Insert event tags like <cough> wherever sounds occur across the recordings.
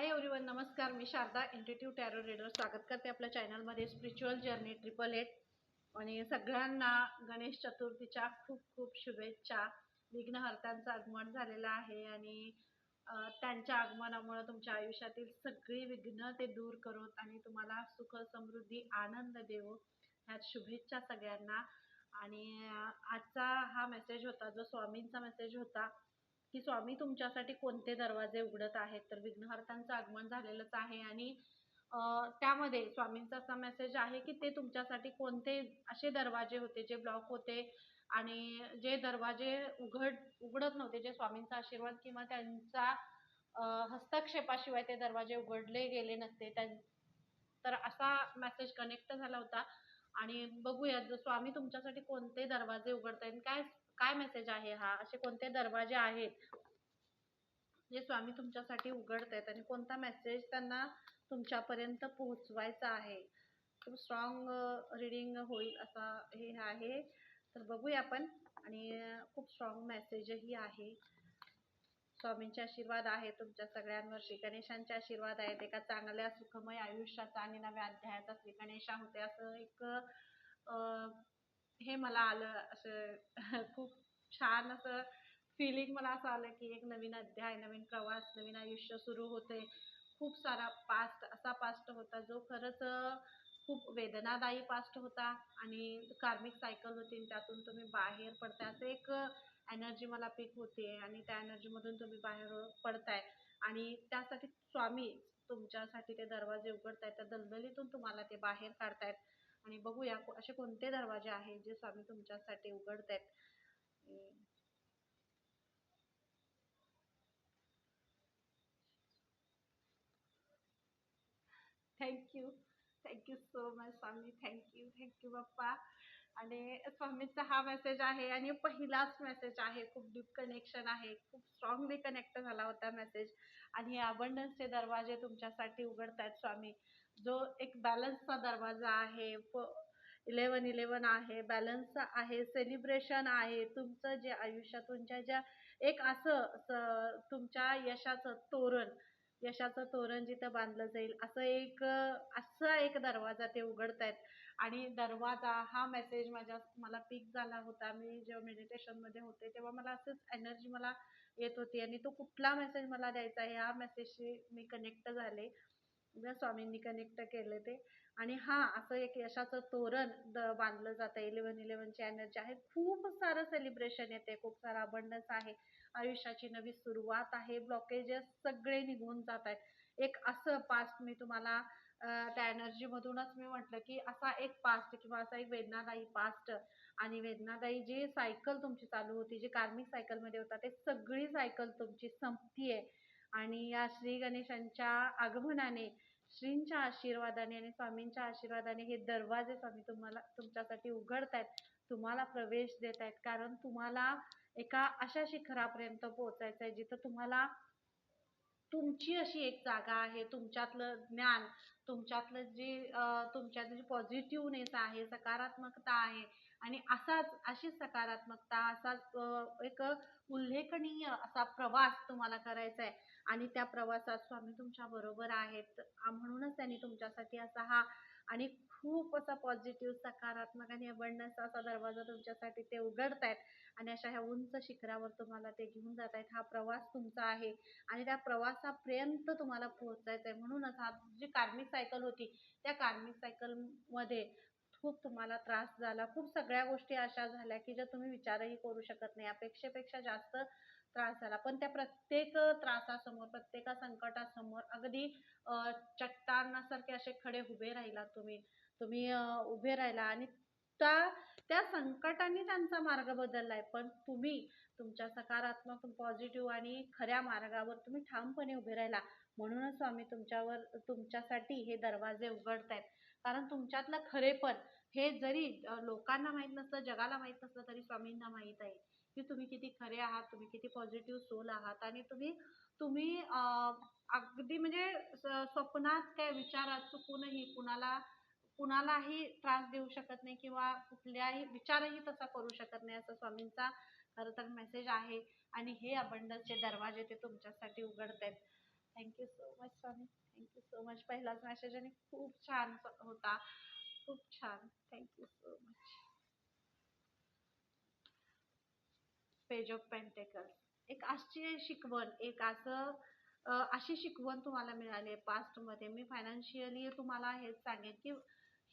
हाय everyone नमस्कार. मी Sharda institute tarot reader स्वागत करते आपल्या चॅनलमध्ये स्पिरिच्युअल जर्नी ट्रिपल एट आणि सगळ्यांना गणेश चतुर्थीच्या खूप खूप शुभेच्छा. विघ्नहर्त्यांचं आगमन झालेलं आहे आणि त्यांच्या आगमनामुळे तुमच्या आयुष्यातील सगळी विघ्न ते दूर करोत आणि तुम्हाला सुख समृद्धी आनंद देवो ह्यात शुभेच्छा सगळ्यांना. आणि आजचा हा मेसेज होता जो स्वामींचा मेसेज होता की स्वामी तुमच्यासाठी कोणते दरवाजे उघडत आहेत? तर विघ्नहर्तांचं आगमन झालेलंच आहे आणि त्यामध्ये स्वामींचा असा मेसेज आहे की ते तुमच्यासाठी कोणते असे दरवाजे होते जे ब्लॉक होते आणि जे दरवाजे उघड उघडत नव्हते जे स्वामींचा आशीर्वाद किंवा त्यांचा हस्तक्षेपाशिवाय ते दरवाजे उघडले गेले नसते त्यां तर असा मेसेज कनेक्ट झाला होता. आणि बघूयात स्वामी तुमच्यासाठी कोणते दरवाजे उघडतायत काय काय मेसेज आहे हा? असे कोणते दरवाजे आहेत? जे स्वामी तुमच्यासाठी उघडत आहेत आणि कोणता मेसेज त्यांना तुमच्यापर्यंत पोहोचवायचा आहे? खूप स्ट्रॉंग रिडिंग होईल असा हे आहे. तर बघूया आपण. आणि खूप स्ट्रॉंग मेसेजही आहे. स्वामींचे आशीर्वाद आहे तुमच्या सगळ्यांवर. श्री गणेशांचे आशीर्वाद आहेत. एका चांगल्या सुखमय आयुष्याचा आणि नव्या अध्यायाचा श्री गणेशा होते असं एक हे मला आलं असं <laughs> खूप छान असं फिलिंग मला असं आलं की एक नवीन अध्याय नवीन प्रवास नवीन आयुष्य सुरू होते. खूप सारा पास्ट असा पास्ट होता जो खरंच खूप वेदनादायी पास्ट होता आणि कार्मिक सायकल होती आणि त्यातून तुम्ही बाहेर पडताय. असं एक एनर्जी मला पिक होते आणि त्या एनर्जीमधून तुम्ही बाहेर पडताय. आणि त्यासाठी स्वामी तुमच्यासाठी ते दरवाजे उघडतायत त्या दलदलीतून तुम्हाला ते बाहेर काढतायत. आणि बघूया असे कोणते दरवाजे आहेत जे स्वामी तुमच्यासाठी उघडतायत. अं, thank you thank you so much Swami. Thank you thank you Bappa. आणि स्वामीचा हा मेसेज आहे आणि पहिलाच मेसेज आहे. खूप डीप कनेक्शन आहे. खूप स्ट्रॉंगली कनेक्ट झाला होता मेसेज आणि हे अबंडन्सचे दरवाजे तुमच्यासाठी उघडतायत स्वामी. जो एक बॅलन्सचा दरवाजा आहे प इलेवन इलेवन आहे बॅलन्स आहे सेलिब्रेशन आहे. तुमचं जे आयुष्य तुमच्या ज्या एक असं स- तुमच्या यशाचं तोरण यशाचं तोरण जिथं बांधलं जाईल असं एक असा एक दरवाजा ते उघडतायत. आणि दरवाजा हा मेसेज माझ्या मला पिक झाला होता. मी जेव्हा मेडिटेशनमध्ये होते तेव्हा मला असंच एनर्जी मला येत होती. आणि तो कुठला मेसेज मला द्यायचा आहे ह्या मेसेजशी मी कनेक्ट झाले. ज्या स्वामींनी कनेक्ट केले ते. आणि हा असं एक यशाचं तोरण द- बांधलं जातं. इलेवन इलेवनची एनर्जी आहे. खूप सारं सेलिब्रेशन येते. खूप सारा अबंडन्स आहे. आयुष्याची नवी सुरुवात आहे. ब्लॉकेजेस सगळे निघून जात आहेत. एक असं पास्ट मी तुम्हाला त्या एनर्जीमधूनच मी म्हटलं की असा एक पास्ट किंवा असा एक वेदनादायी पास्ट आणि वेदनादायी जी सायकल तुमची चालू होती जी कार्मिक सायकलमध्ये होता ते सगळी सायकल तुमची संपतीये. आणि या श्री गणेशांच्या आगमनाने श्रींच्या आशीर्वादाने आणि स्वामींच्या आशीर्वादाने हे दरवाजे स्वामी तुम्हाला तुमच्यासाठी उघडतायत. तुम्हाला प्रवेश देत आहेत कारण तुम्हाला एका अशा शिखरापर्यंत पोहोचायचं आहे जिथं तुम्हाला तुमची अशी एक जागा आहे तुमच्यातलं ज्ञान तुमच्यातलं जी तुमच्यात जी पॉझिटिव्हनेस आहे सकारात्मकता आहे आणि असाच अशी सकारात्मकता असाच एक उल्लेखनीय असा प्रवास तुम्हाला करायचा आहे आणि त्या प्रवासात स्वामी तुमच्या बरोबर आहेत. म्हणूनच त्यांनी तुमच्यासाठी असा हा आणि खूप असा पॉझिटिव्ह सकारात्मक आणि अबंडन्स असा दरवाजा तुमच्यासाठी ते उघडत आहेत आणि अशा ह्या उंच शिखरावर तुम्हाला ते घेऊन जात आहेत हा प्रवास तुमचा आहे. आणि त्या प्रवासापर्यंत तुम्हाला पोहोचायचं आहे म्हणूनच हा जी कार्मिक सायकल होती त्या कार्मिक सायकलमध्ये खूप तुम्हाला त्रास झाला. खूप सगळ्या गोष्टी अशा झाल्या की ज्या तुम्ही विचारही करू शकत नाही. अपेक्षेपेक्षा जास्त त्रास झाला. पण त्या प्रत्येक त्रासासमोर प्रत्येक संकटासमोर अगदी चट्टानासारखे असे खडे उभे राहिला तुम्ही. तुम्ही उभे राहिला आणि त्या त्या संकटाने त्यांचा मार्ग बदललाय. पण तुम्ही तुमच्या सकारात्मक पॉझिटिव्ह आणि खऱ्या मार्गावर तुम्ही ठामपणे उभे राहिला. म्हणूनच स्वामी तुमच्यावर तुमच्यासाठी हे दरवाजे उघडतायत. कारण तुमच्यातलं खरेपण हे जरी लोकांना माहीत नसलं जगाला माहीत नसलं तरी स्वामींना माहीत आहे. की तुम्ही किती खरे आहात तुम्ही किती पॉझिटिव्ह सोल आहात आणि तुम्ही तुम्ही अगदी म्हणजे स्वप्नात काय विचारात चुकूनही कुणाला कुणालाही त्रास देऊ शकत नाही किंवा कुठल्याही विचारही तसा करू शकत नाही असं स्वामींचा खरं तर मेसेज आहे आणि हे अबंडन्सचे दरवाजे ते तुमच्यासाठी उघडत आहेत thank you so much Swami. Thank you so much पहिलाच मेसेज आणि खूप छान होता. खूप छान. Thank you so much page of pentacles एक अशी शिकवण एक असं अशी शिकवण तुम्हाला मिळाली आहे पास्टमध्ये मी फायनान्शियली तुम्हाला हेच सांगेन की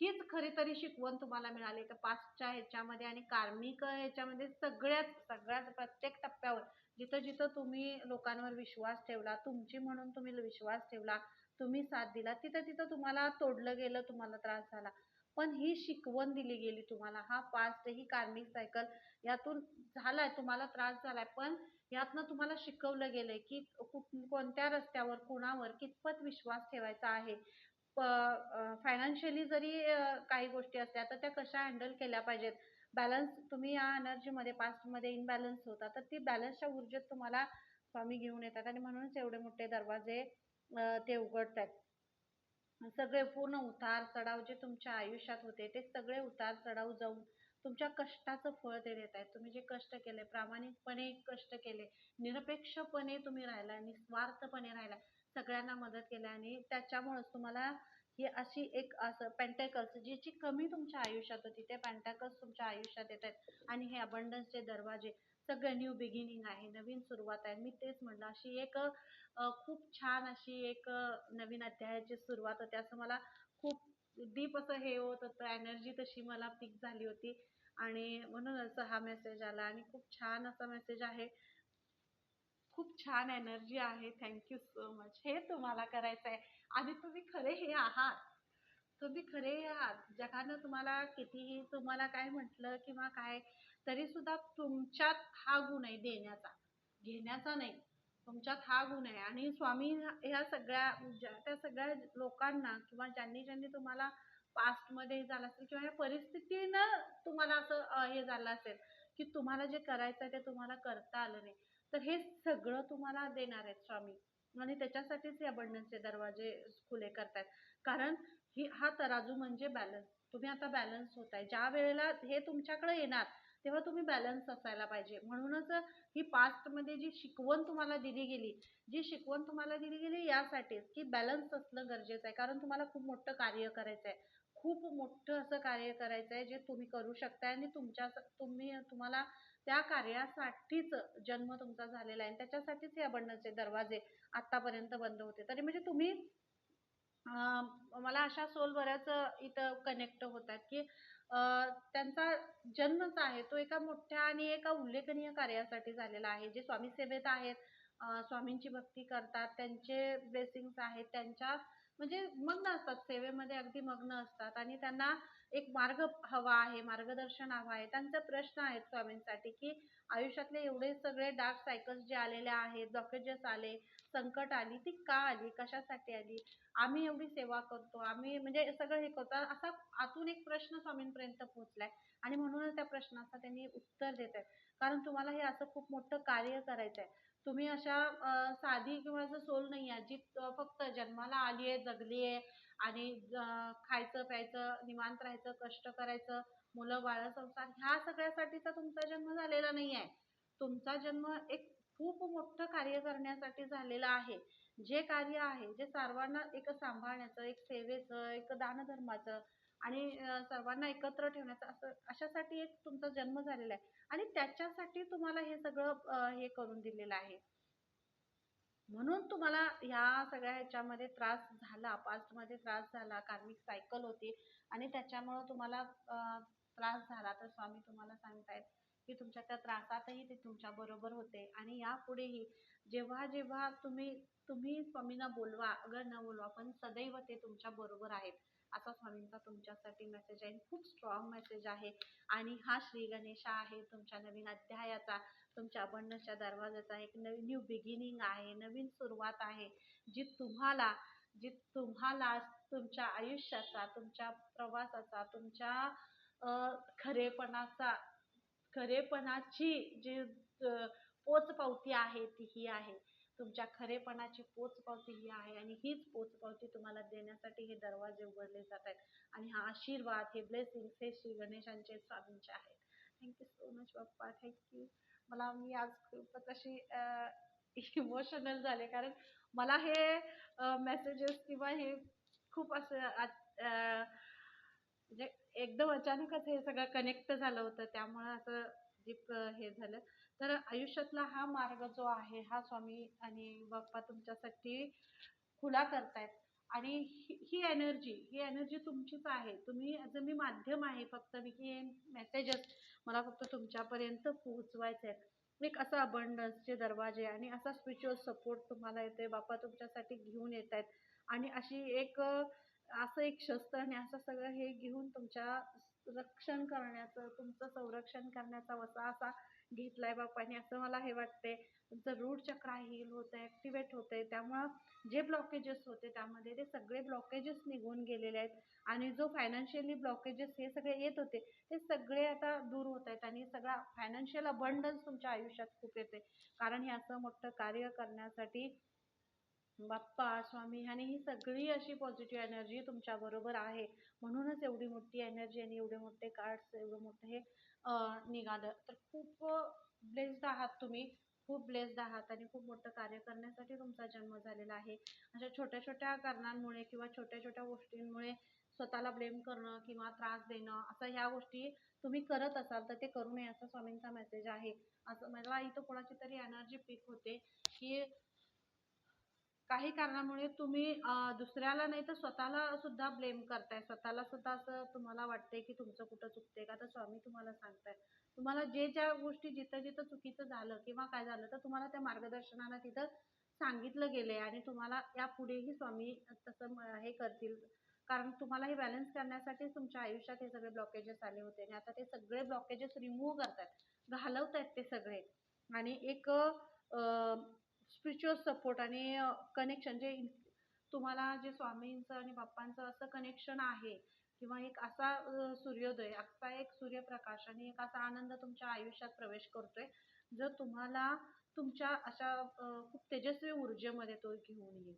हीच खरी तरी शिकवण तुम्हाला मिळाली तर पास्टच्या ह्याच्यामध्ये आणि कार्मिक ह्याच्यामध्ये सगळ्यात सगळ्यात प्रत्येक टप्प्यावर. जिथं जिथं तुम्ही लोकांवर विश्वास ठेवला तुमची म्हणून तुम्ही विश्वास ठेवला तुम्ही साथ दिला तिथं तिथं तुम्हाला तोडलं गेलं तुम्हाला त्रास झाला. पण ही शिकवण दिली गेली तुम्हाला. हा पास्ट ही कार्मिक सायकल यातून झालाय तुम्हाला त्रास झालाय पण यातनं तुम्हाला शिकवलं गेलंय की कोणत्या रस्त्यावर कुणावर कितपत विश्वास ठेवायचा आहे? फायनान्शियली जरी काही गोष्टी असल्या तर त्या कशा हँडल केल्या पाहिजेत? बॅलन्स तुम्ही या एनर्जीमध्ये पास्टमध्ये इनबॅलन्स होता तर ती बॅलन्सच्या ऊर्जेत तुम्हाला स्वामी घेऊन येतात आणि म्हणूनच एवढे मोठे दरवाजे ते उघडतात सगळे पूर्ण उतार चढाव जे तुमच्या आयुष्यात होते ते सगळे उतार चढाव जाऊन तुमच्या कष्टाचं फळ ते देत आहेत तुम्ही जे कष्ट केले प्रामाणिकपणे कष्ट केले निरपेक्षपणे तुम्ही राहिला निस्वार्थपणे राहिला सगळ्यांना मदत केली आणि त्याच्यामुळेच तुम्हाला ही अशी एक असं पॅन्टॅकल्स जीची कमी तुमच्या आयुष्यात होती ते पॅन्टॅकल्स तुमच्या आयुष्यात येत आहेत. आणि हे अबंडन्सचे दरवाजे सगळं न्यू बिगिनिंग आहे नवीन सुरुवात आहे. मी तेच म्हणलं अशी एक खूप छान अशी एक नवीन अध्यायाची सुरुवात होते. असं मला खूप डीप असं हे होत होतं एनर्जी तशी मला पिक झाली होती. आणि म्हणूनच हा मेसेज आला आणि खूप छान असा मेसेज आहे. खूप छान एनर्जी आहे. थँक्यू सो मच हे तुम्हाला करायचं आहे आणि तुम्ही खरे हे आहात. तुम्ही खरे हे आहात. जगानं तुम्हाला कितीही तुम्हाला काय म्हटलं किंवा काय तरी सुद्धा तुमच्यात हा गुण आहे देण्याचा. घेण्याचा नाही. तुमच्यात हा गुण आहे. आणि स्वामी ह्या सगळ्या ज्या त्या सगळ्या लोकांना किंवा ज्यांनी ज्यांनी तुम्हाला पास्टमध्ये हे झालं असेल किंवा या परिस्थितीनं तुम्हाला असं हे झालं असेल की तुम्हाला जे करायचं आहे ते तुम्हाला करता आलं नाही तर हे सगळं तुम्हाला देणार आहेत स्वामी. आणि त्याच्यासाठीच हे अबंडन्सचे दरवाजे खुले करतायत. कारण ही हा तराजू म्हणजे बॅलन्स तुम्ही आता बॅलन्स होताय. ज्या वेळेला हे तुमच्याकडे येणार तेव्हा तुम्ही बॅलन्स असायला पाहिजे. म्हणूनच ही पास्टमध्ये जी शिकवण तुम्हाला दिली गेली जी शिकवण तुम्हाला दिली गेली यासाठीच की बॅलन्स असणं गरजेचं आहे. कारण तुम्हाला खूप मोठं कार्य करायचं आहे खूप मोठं असं कार्य करायचं आहे जे तुम्ही करू शकताय आणि तुमच्या तुम्ही तुम्हाला त्या कार्यासाठीच जन्म तुमचा झालेला आहे आणि त्याच्यासाठीच हे अबंडन्सचे दरवाजे आतापर्यंत बंद होते. तरी म्हणजे तुम्ही मला अशा सोल बऱ्याच इथं कनेक्ट होतात की त्यांचा जन्मच आहे तो एका मोठ्या आणि एका उल्लेखनीय कार्यासाठी झालेला आहे. जे स्वामी सेवेत आहेत स्वामींची भक्ती करतात त्यांचे ब्लेसिंग्स आहेत त्यांच्या म्हणजे मग्न असतात सेवेमध्ये अगदी मग्न असतात आणि त्यांना एक मार्ग हवा आहे मार्गदर्शन हवं आहे. त्यांचा प्रश्न आहेत स्वामींसाठी की आयुष्यातले एवढे सगळे डार्क सायकल्स जे आलेले आहेत ब्लॉकेजेस आले संकट आली ती का आली कशासाठी आली? आम्ही एवढी सेवा करतो आम्ही म्हणजे सगळं हे करतो. असा आतून एक प्रश्न स्वामींपर्यंत पोहोचलाय आणि म्हणूनच त्या प्रश्नाचं त्यांनी उत्तर देत आहेत कारण तुम्हाला हे असं खूप मोठं कार्य करायचं आहे तुम्ही अशा साधी किंवा असं सोल नाही आहे जी फक्त जन्माला आली आहे जगली आहे आणि ज- खायचं प्यायचं निवांत राहायचं कष्ट करायचं मुलं बाळ संसार ह्या सगळ्यासाठीचा तुमचा जन्म झालेला नाही आहे. तुमचा जन्म एक खूप मोठं कार्य करण्यासाठी झालेला आहे. जे कार्य आहे जे सर्वांना एक सांभाळण्याचं एक सेवेचं एक दानधर्माचं आणि सर्वांना एकत्र ठेवण्याचं असं अशासाठी एक तुमचा जन्म झालेला आहे. आणि त्याच्यासाठी तुम्हाला हे सगळं हे करून दिलेलं आहे. म्हणून तुम्हाला ह्या सगळ्या ह्याच्यामध्ये त्रास झाला पास्टमध्ये त्रास झाला कार्मिक सायकल होती आणि त्याच्यामुळं तुम्हाला त्रास झाला. तर स्वामी तुम्हाला सांगतायत की तुमच्या त्या त्रासातही ते तुमच्या बरोबर होते आणि यापुढेही जेव्हा जेव्हा तुम्ही तुम्ही स्वामींना बोलवा अगर न बोलवा पण सदैव ते तुमच्या बरोबर आहेत. असा स्वामींचा तुमच्यासाठी मेसेज आहे. खूप स्ट्रॉंग मेसेज आहे. आणि हा श्री गणेशा आहे तुमच्या नवीन अध्यायाचा तुमच्या अबंडच्या दरवाजाचा एक नवीन न्यू बिगिनिंग आहे नवीन सुरुवात आहे. जी तुम्हाला जी तुम्हाला तुमच्या आयुष्याचा तुमच्या प्रवासाचा तुमच्या खरेपणाचा खरेपणाची जी पोचपावती आहे ती ही आहे. तुमच्या खरेपणाची पोचपावती ही आहे आणि हीच पोचपावती तुम्हाला देण्यासाठी हे दरवाजे उघडले जात आहेत. आणि हा आशीर्वाद हे ब्लेसिंग हे श्री गणेशांचे स्वामींचे आहेत. Thank you so much Bappa. Thank you मला मी आज खूपच अशी इमोशनल झाले. कारण मला हे मेसेजेस किंवा हे खूप असं म्हणजे एकदम अचानकच हे सगळं कनेक्ट झालं होतं. त्यामुळं असं डीप हे झालं. तर आयुष्यातला हा मार्ग जो आहे हा स्वामी आणि बाप्पा तुमच्यासाठी खुला करतायत. आणि ही- ही एनर्जी ही एनर्जी तुमचीच आहे. तुम्ही ॲज अ मी माध्यम आहे फक्त मी हे मेसेजेस मला फक्त तुमच्यापर्यंत पोहोचवायचे आहेत एक असा अबंडन्सचे दरवाजे आणि असा स्पिरिच्युअल सपोर्ट तुम्हाला येते बाप्पा तुमच्यासाठी घेऊन येत आहेत आणि अशी एक असं एक शस्त्र आणि असं सगळं हे घेऊन तुमच्या रक्षण करण्याचं तुमचं संरक्षण करण्याचा वसा असा घेतलाय बापाने असं मला हे वाटते तुमचं रूट चक्र हील होतंय ॲक्टिवेट आहे त्यामुळं जे ब्लॉकेजेस होते त्यामध्ये ते सगळे ब्लॉकेजेस निघून गेलेले आहेत. आणि जो फायनान्शियली ब्लॉकेजेस हे सगळे येत होते ते सगळे आता दूर होत आहेत आणि सगळा फायनान्शियल अबंडन्स तुमच्या आयुष्यात खूप येते कारण हे असं मोठं कार्य करण्यासाठी बाप्पा स्वामी आणि ही सगळी अशी पॉझिटिव्ह एनर्जी तुमच्याबरोबर आहे. म्हणूनच एवढी मोठी एनर्जी आणि एवढे मोठे कार्ड्स एवढं मोठं हे निघालं. तर खूप ब्लेस्ड आहात तुम्ही. खूप ब्लेस्ड आहात आणि खूप मोठं कार्य करण्यासाठी तुमचा जन्म झालेला आहे. अशा छोट्या छोट्या कारणांमुळे किंवा छोट्या छोट्या गोष्टींमुळे स्वतःला ब्लेम करणं किंवा त्रास देणं असं ह्या गोष्टी तुम्ही करत असाल तर ते करू नये असा स्वामींचा मेसेज आहे. असं मला इथं कोणाची तरी एनर्जी पिक होते की काही कारणामुळे तुम्ही दुसऱ्याला नाही तर स्वतःला सुद्धा ब्लेम करताय. स्वतःला सुद्धा असं तुम्हाला वाटतंय की तुमचं कुठं चुकतंय का? तर स्वामी तुम्हाला सांगताय. तुम्हाला जे ज्या गोष्टी जिथं जिथं चुकीचं झालं किंवा काय झालं तर तुम्हाला त्या मार्गदर्शनाला तिथं सांगितलं गेलंय आणि तुम्हाला यापुढेही स्वामी तसं म- हे करतील. कारण तुम्हाला हे बॅलन्स करण्यासाठी तुमच्या आयुष्यात हे सगळे ब्लॉकेजेस आले होते आणि आता ते सगळे ब्लॉकेजेस रिमूव्ह करतायत घालवतायत ते सगळे. आणि एक स्पिरिच्युअल सपोर्ट आणि कनेक्शन जे तुम्हाला जे स्वामींचं आणि बाप्पांचं असं कनेक्शन आहे किंवा एक असा सूर्योदय असा एक सूर्यप्रकाश आणि एक असा आनंद तुमच्या आयुष्यात प्रवेश करतोय जर तुम्हाला तुमच्या अशा खूप तेजस्वी ऊर्जेमध्ये तो घेऊन येईल.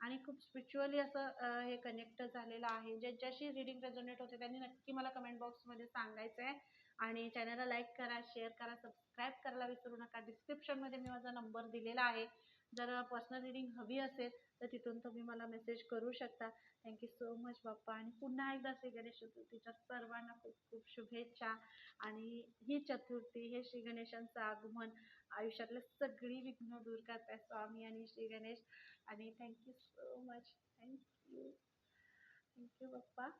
आणि खूप स्पिरिच्युअली असं हे कनेक्ट झालेलं आहे. ज्यांच्याशी रिडिंग रेझोनेट होते त्यांनी नक्की मला कमेंट बॉक्समध्ये सांगायचं आहे आणि चॅनलला लाईक करा शेअर करा सबस्क्राईब करायला विसरू नका. डिस्क्रिप्शनमध्ये मी माझा नंबर दिलेला आहे. जर पर्सनल रिडिंग हवी असेल तर तिथून तुम्ही मला मेसेज करू शकता. Thank you so much Bappa. आणि पुन्हा एकदा श्री गणेश चतुर्थीच्या सर्वांना खूप खूप शुभेच्छा. आणि ही चतुर्थी हे श्री गणेशांचं आगमन आयुष्यातले सगळी विघ्न दूर करताय स्वामी आणि श्री गणेश. आणि thank you so much thank you thank you Bappa.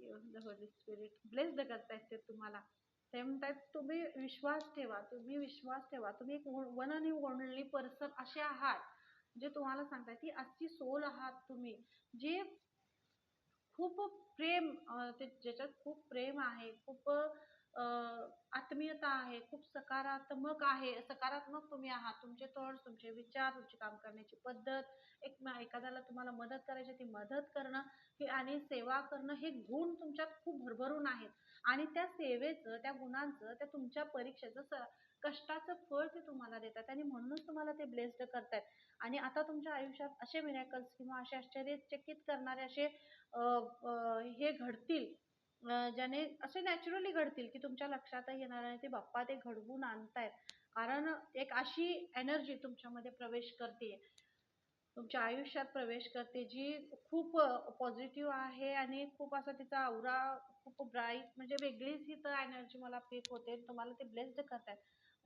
Thank you the holy spirit ते तुम्हाला. ते म्हणतात तुम्ही विश्वास ठेवा तुम्ही विश्वास ठेवा. तुम्ही एक वन आणि ओनली पर्सन असे आहात जे तुम्हाला सांगताय की आजची सोल आहात तुम्ही. जे खूप प्रेम ते ज्याच्यात खूप प्रेम आहे खूप आत्मीयता आहे खूप सकारात्मक आहे सकारात्मक तुम्ही आहात. तुमचे थॉट्स तुमचे विचार तुमची काम करण्याची पद्धत एक एखाद्याला तुम्हाला मदत करायची ती मदत करणं हे आणि सेवा करणं हे गुण तुमच्यात खूप भरभरून आहेत. आणि त्या सेवेचं त्या गुणांचं त्या तुमच्या परीक्षेचं स कष्टाचं फळ ते तुम्हाला देतात आणि म्हणूनच तुम्हाला ते ब्लेस्ड करतात आणि आता तुमच्या आयुष्यात असे मिरॅकल्स किंवा असे आश्चर्यचकित करणारे असे हे घडतील. ज्याने असे नॅचरली घडतील की तुमच्या लक्षातही येणार नाही ते बाप्पा ते घडवून आणतायत. कारण एक अशी एनर्जी तुमच्यामध्ये प्रवेश करते तुमच्या आयुष्यात प्रवेश करते जी खूप पॉझिटिव्ह आहे आणि खूप असा तिचा आवरा खूप ब्राईट म्हणजे वेगळीच इथं एनर्जी मला फील होते तुम्हाला ते ब्लेस्ड करतात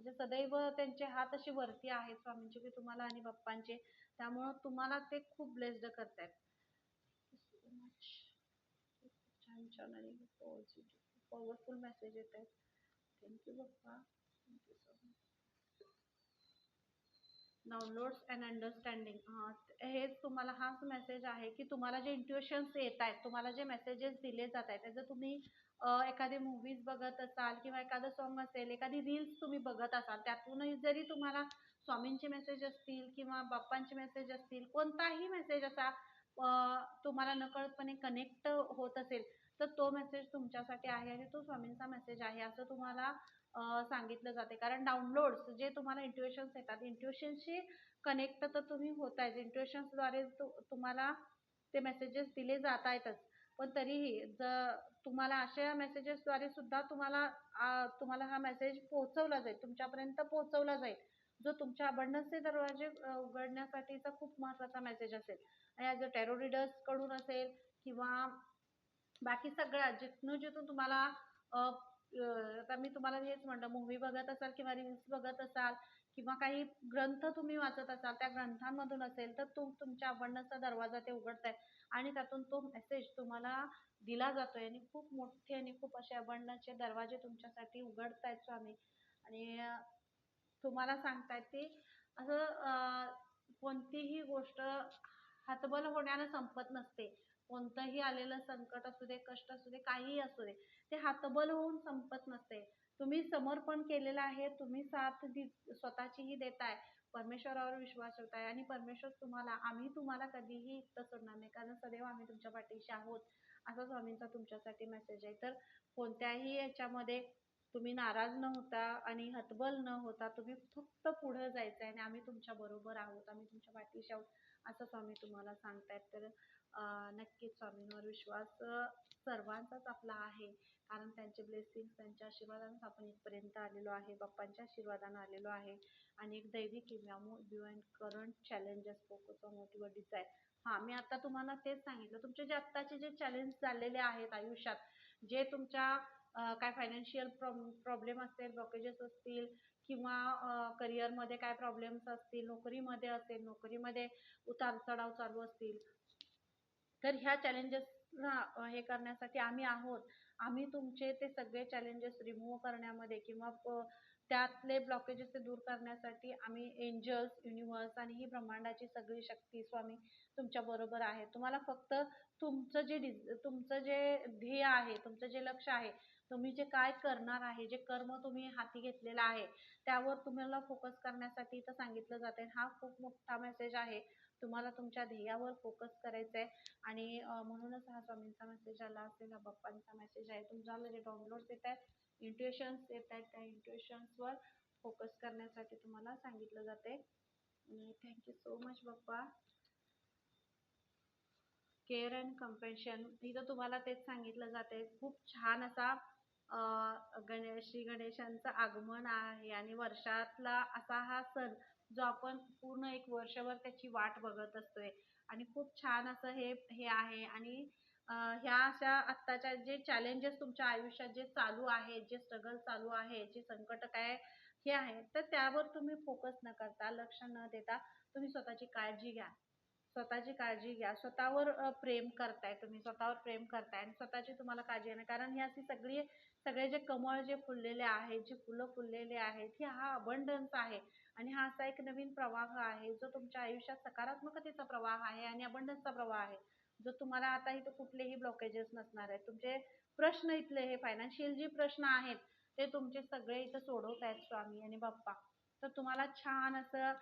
म्हणजे सदैव त्यांचे हात असे वरती आहेत स्वामींचे की तुम्हाला आणि बाप्पांचे. त्यामुळं तुम्हाला ते खूप ब्लेस्ड करतायत. छान आणि पॉझिटिव्ह पॉवरफुल मेसेज येत आहेत. Thank you Bappa. Thank you so much downloads and understanding हेच तुम्हाला हाच मेसेज आहे की तुम्हाला जे इंट्युशन्स येत आहेत तुम्हाला जे मेसेजेस दिले जात आहेत त्याचं तुम्ही एखादी मूवीज बघत असाल किंवा एखादं सॉन्ग असेल एखादी रील्स तुम्ही बघत असाल त्यातूनही जरी तुम्हाला स्वामींचे मेसेज असतील किंवा बाप्पांचे मेसेज असतील कोणताही मेसेज असा तुम्हाला नकळतपणे कनेक्ट होत असेल तर तो मेसेज तुमच्यासाठी आहे आणि तो स्वामींचा मेसेज आहे असं तुम्हाला सांगितलं जाते. कारण डाउनलोड्स जे तुम्हाला इंट्युएशन्स येतात इंट्युशनशी कनेक्ट तर तुम्ही होत होतायच इंट्युशन्सद्वारे तुम्हाला ते मेसेजेस दिले जात आहेतच पण तरीही जर तुम्हाला अशा मेसेजेसद्वारे सुद्धा तुम्हाला तुम्हाला हा मेसेज पोहोचवला जाईल तुमच्यापर्यंत पोहोचवला जाईल. जो तुमच्या अबंडन्सचे दरवाजे उघडण्यासाठीचा खूप महत्त्वाचा मेसेज असेल. आणि ॲज अ टेरो कडून असेल किंवा बाकी सगळ्या जिथून जिथून तुम्हाला आता मी तुम्हाला हेच म्हणलं मूव्ही बघत असाल किंवा रील्स बघत असाल किंवा काही ग्रंथ तुम्ही वाचत असाल त्या ग्रंथांमधून असेल तर तुम तुमच्या आवडण्याचा दरवाजा ते उघडतायत आणि त्यातून तो मेसेज तुम्हाला दिला जातो आहे आणि खूप मोठे आणि खूप असे अबंडन्सचे दरवाजे तुमच्यासाठी उघडतायत स्वामी. आणि तुम्हाला सांगतायत की असं कोणतीही गोष्ट हतबल होण्यानं संपत नसते. कोणतंही आलेलं संकट असू दे कष्ट असू दे काहीही असू दे ते हातबल होऊन संपत नसते. तुम्ही समर्पण केलेलं आहे तुम्ही साथ दि स्वतःचीही देताय परमेश्वरावर विश्वास ठेवताय आणि परमेश्वर तुम्हाला आम्ही तुम्हाला कधीही इतकं सोडणार नाही कारण सदैव आम्ही तुमच्या पाठीशी आहोत असा स्वामींचा तुमच्यासाठी मेसेज आहे. तर कोणत्याही याच्यामध्ये तुम्ही नाराज न होता आणि हतबल न होता तुम्ही फक्त पुढं जायचं आहे आणि आम्ही तुमच्या बरोबर आहोत आम्ही तुमच्या पाठीशी आहोत असं स्वामी तुम्हाला सांगतायत. तर नक्कीच स्वामींवर विश्वास सर्वांचाच आपला आहे. कारण त्यांचे ब्लेसिंग त्यांच्या आशीर्वादानेच आपण इथपर्यंत आलेलो आहे. बाप्पांच्या आशीर्वादानं आलेलो आहे. आणि एक दैवी किमयामू beyond current challenges focus on motive desire हां मी आता तुम्हाला तेच सांगितलं. तुमचे जे आत्ताचे जे चॅलेंज झालेले आहेत आयुष्यात जे तुमच्या काय फायनान्शियल प्रॉब्लेम असतील ब्लॉकेजेस असतील किंवा करिअरमध्ये काय प्रॉब्लेम्स असतील नोकरीमध्ये असेल नोकरीमध्ये उतार चढाव चालू असतील तर ह्या चॅलेंजेसला हे करण्यासाठी आम्ही आहोत. आम्ही तुमचे ते सगळे चॅलेंजेस रिमूव्ह करण्यामध्ये किंवा प- त्यातले ब्लॉकेजेस ते दूर करण्यासाठी आम्ही एंजल्स युनिव्हर्स आणि ही ब्रह्मांडाची सगळी शक्ती स्वामी तुमच्या बरोबर आहे. तुम्हाला फक्त तुमचं जे डिज तुमचं जे ध्येय आहे तुमचं जे लक्ष आहे तुम्ही जे काय करणार आहे जे कर्म तुम्ही हाती घेतलेलं आहे त्यावर तुम्हाला फोकस करण्यासाठी इथं सांगितलं जात. आहे हा खूप मोठा मेसेज आहे. तुम्हाला तुमच्या ध्येयावर फोकस करायचं आहे आणि म्हणूनच हा स्वामींचा मेसेज आला असेल हा बाप्पांचा मेसेज आहे. तुमच्याला जे डाउनलोड्स येत आहेत इंट्युएशन्स येत आहेत. त्या इंट्युएशन्सवर फोकस करण्यासाठी तुम्हाला सांगितलं जाते. Thank you so much Bappa. Care and compassion इथं तुम्हाला तेच सांगितलं जाते खूप छान असा गणेश श्री गणेशांचं आगमन आहे आणि वर्षातला असा हा सण जो आपण पूर्ण एक वर्षभर त्याची वाट बघत असतोय. आणि खूप छान असं हे हे आहे. आणि ह्या अशा आत्ताच्या जे चॅलेंजेस तुमच्या आयुष्यात जे चालू आहे जे स्ट्रगल चालू आहे जे संकट काय हे आहे तर त्यावर तुम्ही फोकस न करता लक्ष न देता तुम्ही स्वतःची काळजी घ्या. स्वतःची काळजी घ्या. स्वतःवर प्रेम करताय तुम्ही. स्वतःवर प्रेम करताय आणि स्वतःची तुम्हाला काळजी घेणं कारण ही अशी सगळी सगळे जे कमळ जे फुललेले आहेत जे फुलं फुललेले आहेत हे हा अबंडन्स आहे. आणि हा असा एक नवीन प्रवाह आहे जो तुमच्या आयुष्यात सकारात्मकतेचा प्रवाह आहे आणि अबंडन्सचा प्रवाह आहे. जो तुम्हाला आता इथं कुठलेही ब्लॉकेजेस नसणार आहेत. तुमचे प्रश्न इथले हे फायनान्शियल जे प्रश्न आहेत ते तुमचे सगळे इथं सोडवत आहेत स्वामी आणि बाप्पा. तर तुम्हाला छान असं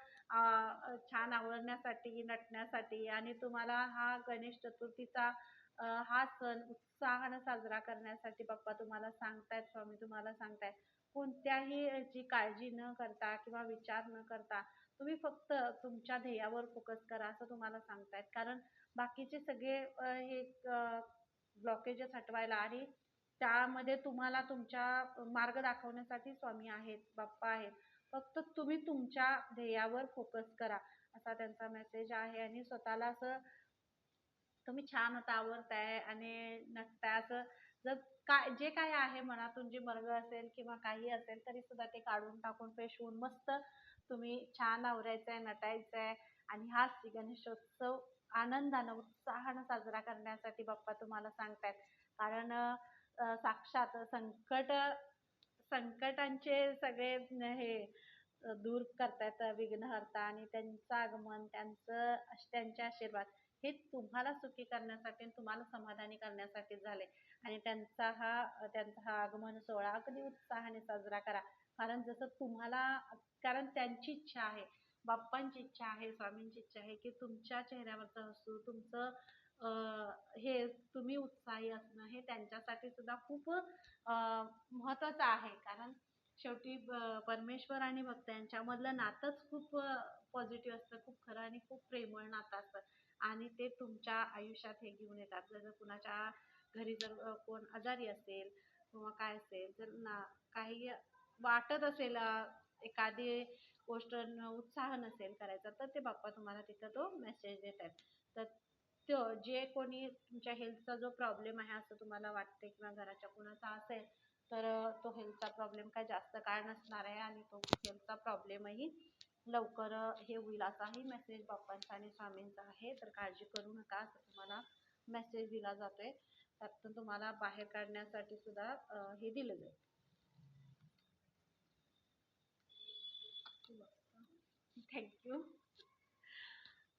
छान आवडण्यासाठी नटण्यासाठी आणि तुम्हाला हा गणेश चतुर्थीचा हा सण उत्साहानं साजरा करण्यासाठी बाप्पा तुम्हाला सांगतायत स्वामी तुम्हाला सांगतायत. कोणत्याही याची काळजी न करता किंवा विचार न करता तुम्ही फक्त तुमच्या ध्येयावर फोकस करा असं तुम्हाला सांगतायत. कारण बाकीचे सगळे हे ब्लॉकेजेस हटवायला आणि त्यामध्ये तुम्हाला तुमच्या मार्ग दाखवण्यासाठी स्वामी आहेत बाप्पा आहेत. फक्त तुम्ही तुमच्या ध्येयावर फोकस करा असा त्यांचा मेसेज आहे. आणि स्वतःला असं तुम्ही छान आता आवडताय आणि नटताय असं जर काय जे काय आहे मनातून जे मर्ग असेल किंवा काही असेल तरी सुद्धा ते काढून टाकून फ्रेश होऊन मस्त तुम्ही छान आवरायचंय नटायचंय आणि हा श्री गणेशोत्सव आनंदानं उत्साहानं साजरा करण्यासाठी बाप्पा तुम्हाला सांगतायत. कारण साक्षात संकट संकटांचे सगळे हे दूर करतायत विघ्नहर्ता आणि त्यांचं आगमन त्यांचं त्यांचे आशीर्वाद. हे तुम्हाला सुखी करण्यासाठी आणि तुम्हाला समाधानी करण्यासाठी झाले. आणि त्यांचा हा त्यांचा हा आगमन सोहळा अगदी उत्साहाने साजरा करा. कारण जसं तुम्हाला कारण त्यांची इच्छा आहे बाप्पांची इच्छा आहे स्वामींची इच्छा आहे की तुमच्या चेहऱ्यावरचं हसू तुमचं हे तुम्ही उत्साही असणं हे त्यांच्यासाठी सुद्धा खूप महत्त्वाचं आहे. कारण शेवटी परमेश्वर आणि भक्त यांच्यामधलं नातंच खूप पॉझिटिव्ह असतं खूप खरं आणि खूप प्रेमळ नातं असतं. आणि ते तुमच्या आयुष्यात हे घेऊन येतात. जर कुणाच्या घरी जर कोण आजारी असेल किंवा काय असेल तर ना काही वाटत असेल एखादी गोष्ट उत्साह नसेल करायचा तर ते बाप्पा तुम्हाला तिथं तो मेसेज देतात. तर तो जे कोणी तुमच्या हेल्थचा जो प्रॉब्लेम आहे असं तुम्हाला वाटते किंवा घराच्या कुणाचा असेल तर तो हेल्थचा प्रॉब्लेम काय जास्त काळ नसणार आहे आणि तो हेल्थचा प्रॉब्लेमही लवकर हे होईल असाही मेसेज बाप्पांचा आणि स्वामींचा आहे. तर काळजी करू नका असं तुम्हाला मेसेज दिला जातोय. त्यातून तुम्हाला बाहेर काढण्यासाठी सुद्धा हे दिलं जाईल. थँक्यू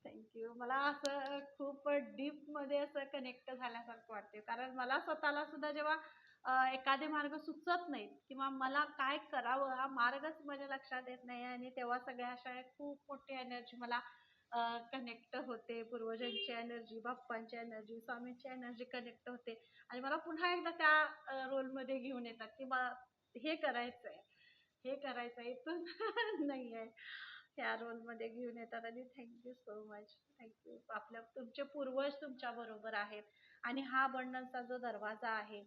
थँक्यू मला असं खूप डीपमध्ये असं कनेक्ट झाल्यासारखं वाटते कारण मला स्वतःला सुद्धा जेव्हा एखादे मार्ग सुचत नाहीत किंवा मला काय करावं हा मार्गच माझ्या लक्षात येत नाही आणि तेव्हा सगळ्या अशा खूप मोठी एनर्जी मला कनेक्ट होते. पूर्वजांची एनर्जी बाप्पांची एनर्जी स्वामींची एनर्जी कनेक्ट होते. आणि मला पुन्हा एकदा त्या रोलमध्ये घेऊन येतात की मला हे आहे हे करायचं आहे इथून <laughs> नाही आहे त्या रोलमध्ये घेऊन येतात आणि थँक्यू सो मच थँक्यू आपल्या तुमचे पूर्वज तुमच्या बरोबर आहेत. आणि हा अबंडन्सचा जो दरवाजा आहे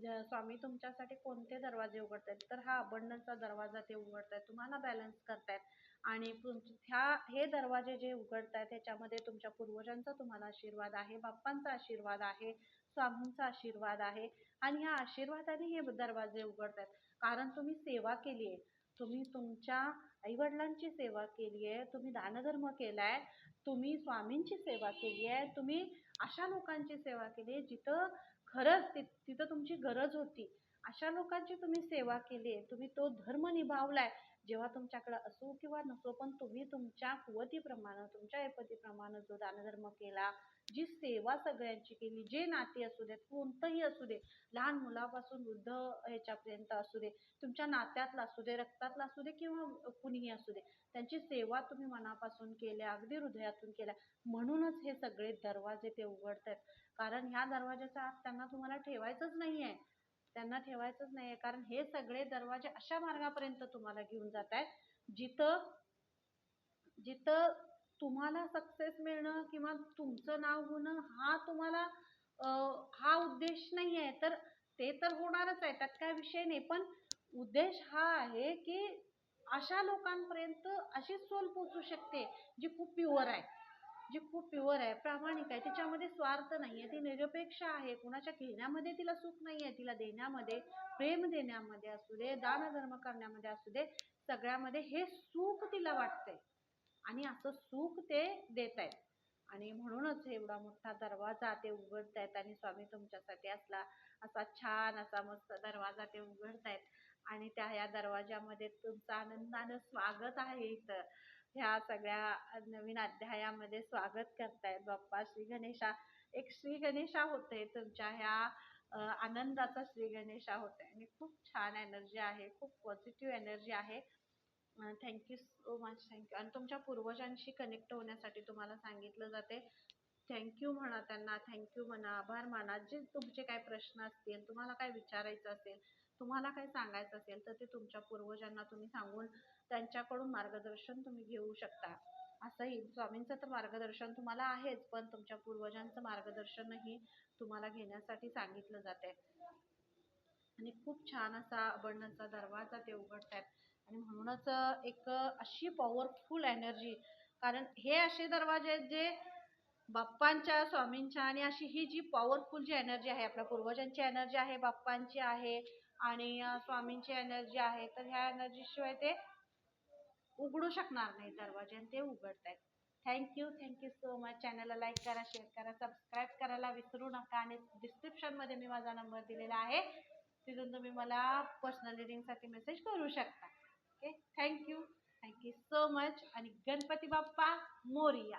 ज- स्वामी तुमच्यासाठी कोणते दरवाजे उघडतायत? तर हा अबंडनचा दरवाजा ते उघडतायत. तुम्हाला बॅलन्स करतायत. आणि तुम- ह्या हे दरवाजे जे उघडतायत त्याच्यामध्ये तुमच्या पूर्वजांचा तुम्हाला आशीर्वाद आहे बाप्पांचा आशीर्वाद आहे स्वामींचा आशीर्वाद आहे. आणि ह्या आशीर्वादाने हे दरवाजे उघडतायत. कारण तुम्ही सेवा केली आहे. तुम्ही तुमच्या आईवडिलांची सेवा केली आहे. तुम्ही दानधर्म केलाय. तुम्ही स्वामींची सेवा केली आहे. तुम्ही अशा लोकांची सेवा केली आहे जिथं खरंच ति- तिथं तुमची गरज होती. अशा लोकांची तुम्ही सेवा केली आहे तुम्ही तो धर्म निभावला आहे जेव्हा तुमच्याकडं असो किंवा नसो पण तुम्ही तुमच्या कुवतीप्रमाणे तुमच्या ऐपतीप्रमाणे जो दानधर्म केला जी सेवा सगळ्यांची केली जे नाती असू देत कोणतंही असू दे लहान मुलापासून वृद्ध ह्याच्यापर्यंत असू दे तुमच्या नात्यातला असू दे रक्तातला असू दे किंवा कुणीही असू दे त्यांची सेवा तुम्ही मनापासून केल्या अगदी हृदयातून केल्या म्हणूनच हे सगळे दरवाजे ते उघडतायत. कारण ह्या दरवाज्याच्या आत त्यांना तुम्हाला ठेवायचंच नाही आहे त्यांना ठेवायचंच नाहीये. कारण हे सगळे दरवाजे अशा मार्गापर्यंत तुम्हाला घेऊन जात आहेत जिथं जिथं तुम्हाला सक्सेस मिळणं किंवा तुमचं नाव होणं हा तुम्हाला हा उद्देश नाही आहे तर ते तर होणारच आहे. त्यात काय विषय नाही. पण उद्देश हा आहे की अशा लोकांपर्यंत अशी सोल पोचू शकते जी खूप प्युअर आहे. जी खूप प्युअर आहे प्रामाणिक आहे तिच्यामध्ये स्वार्थ नाहीये ती निरपेक्ष आहे कुणाच्या घेण्यामध्ये तिला सुख नाहीये तिला देण्यामध्ये प्रेम देण्यामध्ये असू दे दानधर्म करण्यामध्ये असू दे सगळ्यामध्ये हे सुख तिला वाटतंय. आणि असं सुख ते देत आहेत आणि म्हणूनच एवढा मोठा दरवाजा ते उघडतायत आणि स्वामी तुमच्यासाठी असला असा छान असा मस्त दरवाजा ते उघडतायत. आणि त्या या दरवाजामध्ये तुमचं आनंदानं स्वागत आहे इथं. ह्या सगळ्या नवीन अध्यायामध्ये स्वागत करतायत. बाप्पा श्री गणेशा. एक श्री गणेशा होते तुमच्या ह्या आनंदाचा श्री गणेशा होते. आणि खूप छान एनर्जी आहे खूप पॉझिटिव्ह एनर्जी आहे. Thank you so much thank you आणि तुमच्या पूर्वजांशी कनेक्ट होण्यासाठी तुम्हाला सांगितलं जाते. थँक्यू म्हणा त्यांना थँक्यू म्हणा आभार माना. जे तुमचे काय प्रश्न असतील तुम्हाला काय विचारायचं असेल तुम्हाला काय सांगायचं असेल तर ते तुमच्या पूर्वजांना तुम्ही सांगून त्यांच्याकडून मार्गदर्शन तुम्ही घेऊ शकता. असंही स्वामींचं तर मार्गदर्शन तुम्हाला आहेच पण तुमच्या पूर्वजांचं मार्गदर्शनही तुम्हाला घेण्यासाठी सांगितलं जाते आणि खूप छान असा अबंडनचा दरवाजा ते उघडतात आणि म्हणूनच एक अशी पॉवरफुल एनर्जी कारण हे असे दरवाजे आहेत जे बाप्पांच्या स्वामींच्या आणि अशी ही जी पॉवरफुल जी एनर्जी आहे आपल्या पूर्वजांची एनर्जी आहे बाप्पांची आहे आणि स्वामींची एनर्जी आहे तर ह्या एनर्जीशिवाय ते उघडू शकणार नाही दरवाजे आणि ते आहेत thank you thank you so much चॅनलला लाईक करा शेअर करा सबस्क्राईब करायला विसरू नका आणि डिस्क्रिप्शनमध्ये मी माझा नंबर दिलेला आहे. तिथून तुम्ही मला पर्सनल रिडिंगसाठी मेसेज करू शकता. Okay thank you thank you so much आणि गणपती बाप्पा मोरिया.